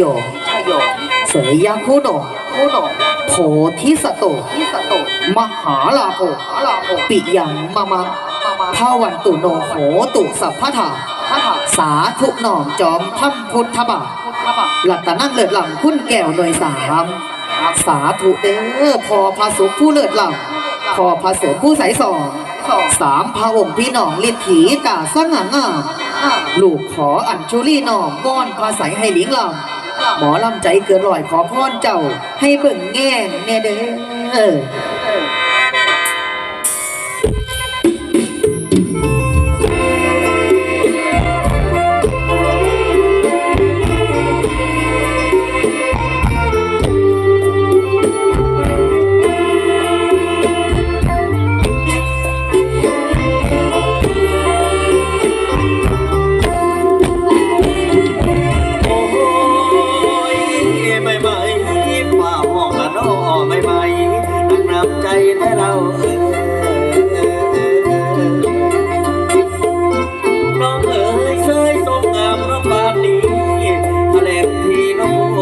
โยชโยเสยยาคุโนคุโนโพธิสตโตทิสโต มหาลาโภหาลาโภปิยังมามังมามาภาวันตุโนโหตุสัพพทาพระถาสาธุหนอมจอมถ้ำพุทธบาทพุทธบาทหลัตตนั่งเลิศหลังคุณแก้วหน่วยสามสาธุเด้อพอพระสุขผู้เลิศหลังพอพระสงฆ์ผู้ใสสองสองสามพระองค์พี่น้องฤทธีกาสง่างามห้าลูกขออัญชุลีน้อมก้อนพาใสให้หลิงลำ หมอลำใจเกินลอยขอพรเจ้าให้เบิ่งแง่งแน่เด้อ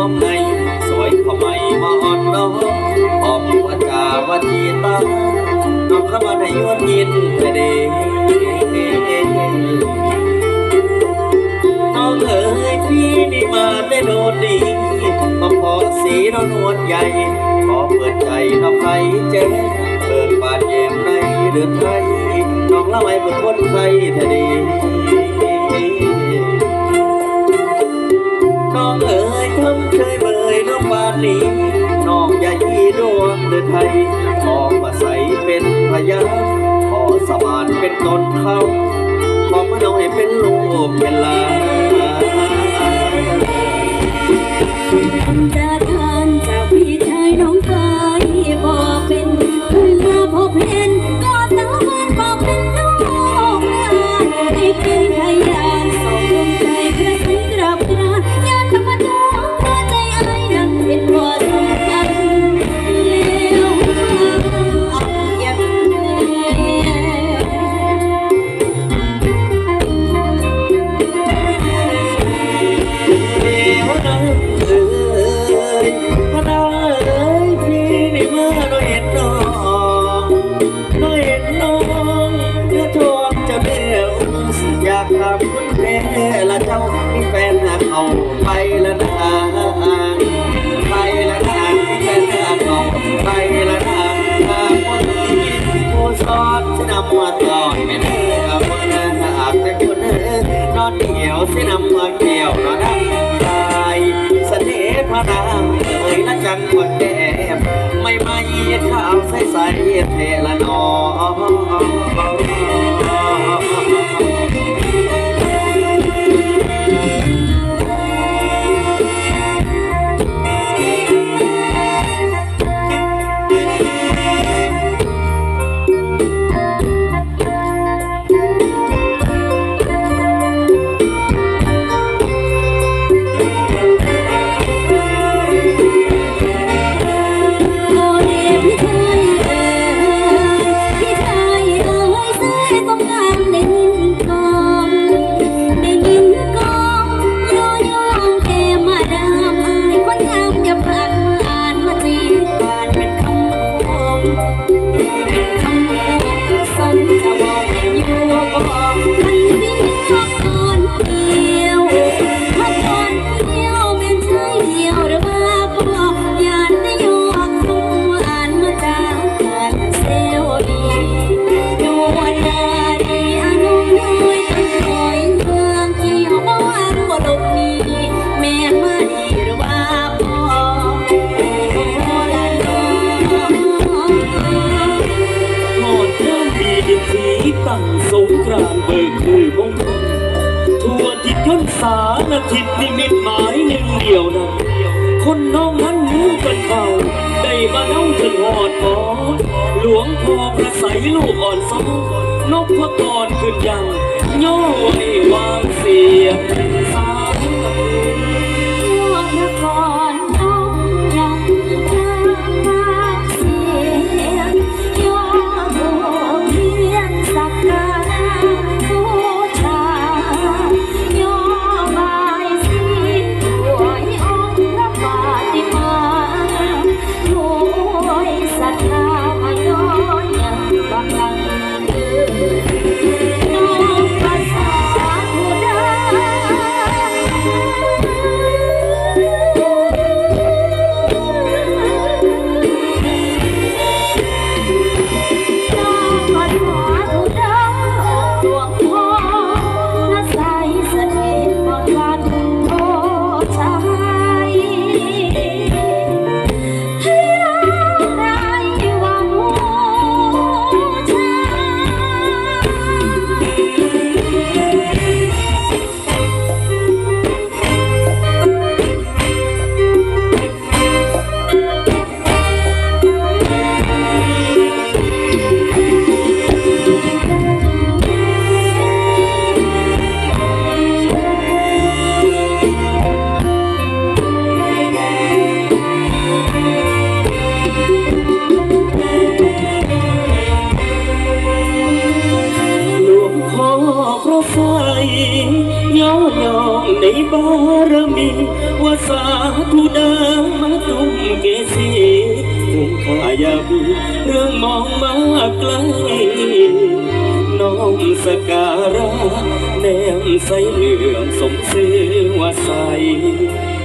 วมในสวยขมายมาอ่อนน้องออมวาจาวาจีตาน้องเข้ามาในยวนยินแต่เด็กน้องเอ๋ยพี่นี่มาแต่โดนดีมาพอสีน้องนวลใหญ่ ขอเปิดใจน้องไผ่เจ๊เปิดบานแยมในเดือนไทยน้องล่าให้เป็นคนไทยแท้ดี น้องเอ๋ยทำเคยเบยน้องบานนี้น้องใหญ่ดวงเดือไทยขอมาใสเป็นพยาขอสบานเป็นตนเขาขอมาน้องให้เป็นลูกเป็นลานจะทานจาก กทำคุณแม่ละเจ้ามีแฟนหาเขาไปละนางไปละนางมีแฟนหาเขาไปละนางหากคนนี้ผู้สอนจะนำมาต่อยไม่เด้อคนนั้นหากแต่คนเอ้ยนอนเหี่ยวสินำมาเกี่ยวนอนดังตายเสน่ห์พระนางเอ่ยละจังหวัดแก้มไม่ไม่ข้าวใสใสเทละนอ สารทิศนิมิตหมายหนึ่งเดียวนั้นคนน้องนั้นรู้กันเขาได้มาเล่าถึงหอดหอหลวงพ่อประสัยลูกอ่อนสองนกพระกรขึ้นยังย่อไว้วางเสียงสา high. เกสีคงข้าอย่ามีเรื่องมองมาไกลน้องสการะแนมใสเหลือมสมซื้อว่าใส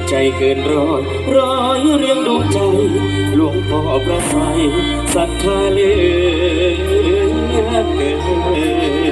ใจเกินร้อยร้อยเรียงดวงใจ หลวงพ่อประไสศรัทธาเลือเกิน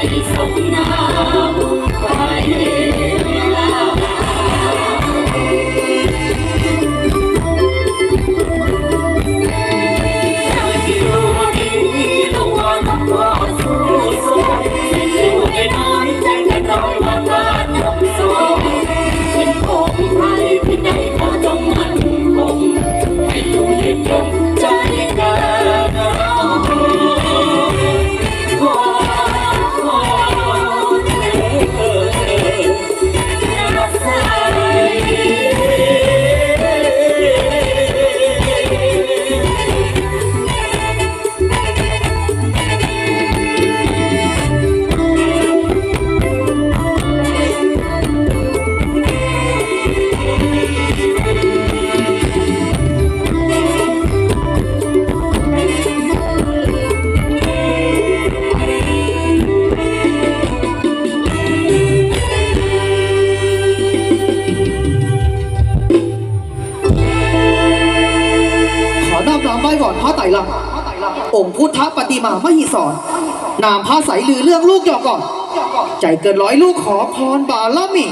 ปร ขอนอบน้อมไหว้ก่อนพระไตรลักษณ์องค์พุทธปฏิมามหิสรนามพระใสลือเรื่องลูกหยอกก่อน ใจเกินร้อยลูกขอพรบาลมี